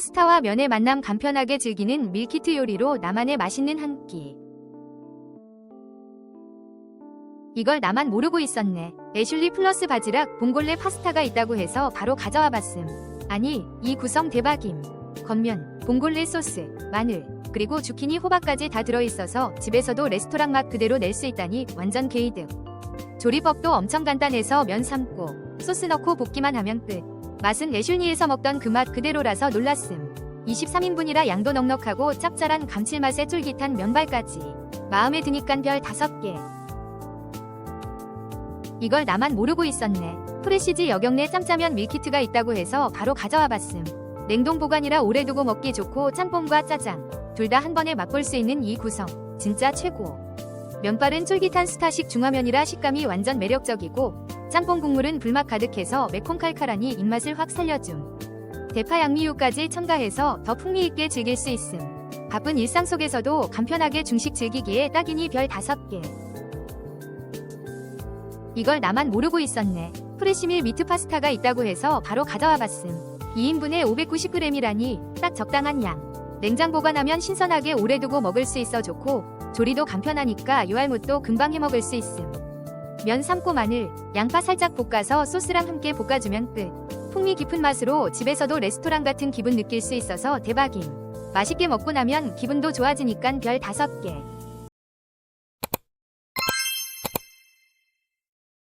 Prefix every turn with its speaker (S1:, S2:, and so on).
S1: 파스타와 면의 만남 간편하게 즐기는 밀키트 요리로 나만의 맛있는 한 끼. 이걸 나만 모르고 있었네. 애슐리 플러스 바지락 봉골레 파스타가 있다고 해서 바로 가져와 봤음. 아니, 이 구성 대박임. 겉면, 봉골레 소스, 마늘, 그리고 주키니 호박까지 다 들어있어서 집에서도 레스토랑 맛 그대로 낼 수 있다니 완전 개이득. 조리법도 엄청 간단해서 면 삶고 소스 넣고 볶기만 하면 끝. 맛은 애슐리에서 먹던 그 맛 그대로라서 놀랐음. 23인분이라 양도 넉넉하고 짭짤한 감칠맛에 쫄깃한 면발까지. 마음에 드니깐 별 5개. 이걸 나만 모르고 있었네. 프레시즈 여경내 짬짜면 밀키트가 있다고 해서 바로 가져와 봤음. 냉동 보관이라 오래 두고 먹기 좋고 짬뽕과 짜장 둘 다 한 번에 맛볼 수 있는 이 구성 진짜 최고. 면발은 쫄깃한 스타식 중화면이라 식감이 완전 매력적이고 짬뽕 국물은 불맛 가득해서 매콤 칼칼하니 입맛을 확 살려줌. 대파 양미유까지 첨가해서 더 풍미 있게 즐길 수 있음. 바쁜 일상 속에서도 간편하게 중식 즐기기에 딱이니 별 5개. 이걸 나만 모르고 있었네. 프레시밀 미트 파스타가 있다고 해서 바로 가져와 봤음. 2인분에 590g이라니 딱 적당한 양. 냉장 보관하면 신선하게 오래 두고 먹을 수 있어 좋고 조리도 간편하니까 요알못도 금방 해 먹을 수 있음. 면 삶고 마늘, 양파 살짝 볶아서 소스랑 함께 볶아주면 끝. 풍미 깊은 맛으로 집에서도 레스토랑 같은 기분 느낄 수 있어서 대박임. 맛있게 먹고 나면 기분도 좋아지니깐 별 5개.